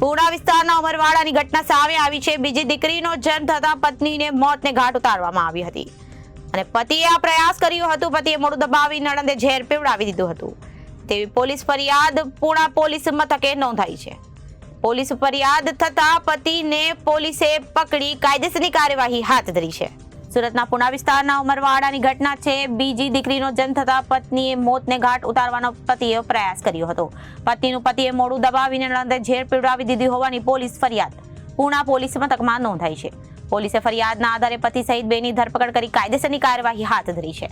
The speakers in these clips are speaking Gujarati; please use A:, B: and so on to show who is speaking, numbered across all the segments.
A: પૂર્ણા વિસ્તારના અમરવાડાની ઘટના સામે આવી છે. બીજી દીકરીનો જન્મ થતા પત્નીને મોતને ઘાટ ઉતારવામાં આવી હતી. અને પતિએ આ પ્રયાસ કર્યો હતો. પતિએ મોડું દબાવી નણંદે ઝેર પીવડાવી દીધું હતું. તેવી પોલીસ ફરિયાદ પૂણા પોલીસ મથકે નોંધાઈ છે. પોલીસ ફરિયાદ થતા પતિને પોલીસે પકડી કાયદેસરની કાર્યવાહી હાથ ધરી છે. સુરતના પુણા વિસ્તારના ઉમરવાડાની ઘટના છે. બીજી દીકરીનો જન્મ થતા પત્નીએ મોતને ઘાટ ઉતારવાનો પતિએ પ્રયાસ કર્યો હતો. પતિનું પતિએ મોડું દબાવીને નણંદે ઝેર પીવડાવી દીધી હોવાની પોલીસ ફરિયાદ. પુણા પોલીસ મથકમાં નોંધાઈ છે. પોલીસે ફરિયાદના આધારે પતિ સહિત બેની ધરપકડ કરી કાયદેસરની કાર્યવાહી હાથ ધરી છે.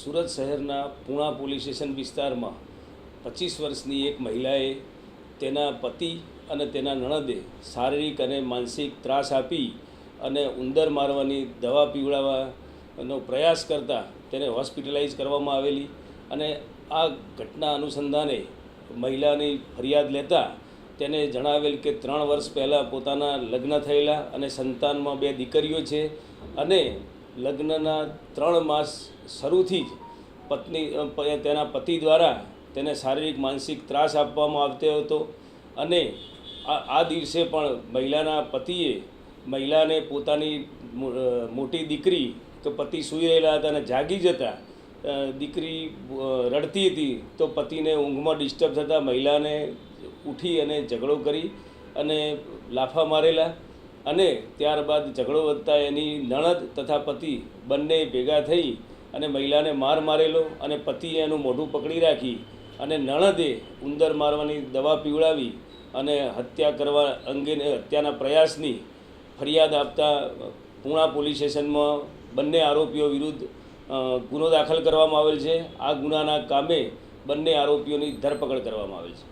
B: સુરત શહેરના પુણા પોલીસ સ્ટેશન વિસ્તારમાં પચીસ વર્ષની એક મહિલાએ તેના પતિ અને તેના નણદે શારીરિક અને માનસિક ત્રાસ આપી અને ઉંદર મારવાની દવા પીવડાવવાનો પ્રયાસ કરતાં તેને હોસ્પિટલાઇઝ કરવામાં આવેલી અને આ ઘટના અનુસંધાને મહિલાની ફરિયાદ લેતા તેને જણાવેલ કે ત્રણ વર્ષ પહેલાં પોતાના લગ્ન થયેલા અને સંતાનમાં બે દીકરીઓ છે અને લગ્નના ત્રણ માસ શરૂથી જ પત્ની તેના પતિ દ્વારા તેને શારીરિક માનસિક ત્રાસ આપવામાં આવતો હતો અને આ દિવસે પણ મહિલાના પતિએ મહિલાને પોતાની મોટી દીકરી તો પતિ સૂઈ રહેલા હતા અને જાગી જતા દીકરી રડતી હતી તો પતિને ઊંઘમાં ડિસ્ટર્બ થતાં મહિલાને ઉઠી અને ઝઘડો કરી અને લાફા મારેલા અને ત્યારબાદ ઝઘડો વધતા એની નણદ તથા પતિ બંને ભેગા થઈ અને મહિલાને માર મારેલો અને પતિએ એનું મોઢું પકડી રાખી અને નણદે ઉંદર મારવાની દવા પીવડાવી અને હત્યા કરવા અંગેને હત્યાના પ્રયાસની ફરિયાદ આપતા પૂણા પોલીસ સ્ટેશનમાં બંને આરોપીઓ વિરુદ્ધ ગુનો દાખલ કરવામાં આવેલ છે. આ ગુનાના કામે બંને આરોપીઓની ધરપકડ કરવામાં આવેલ છે.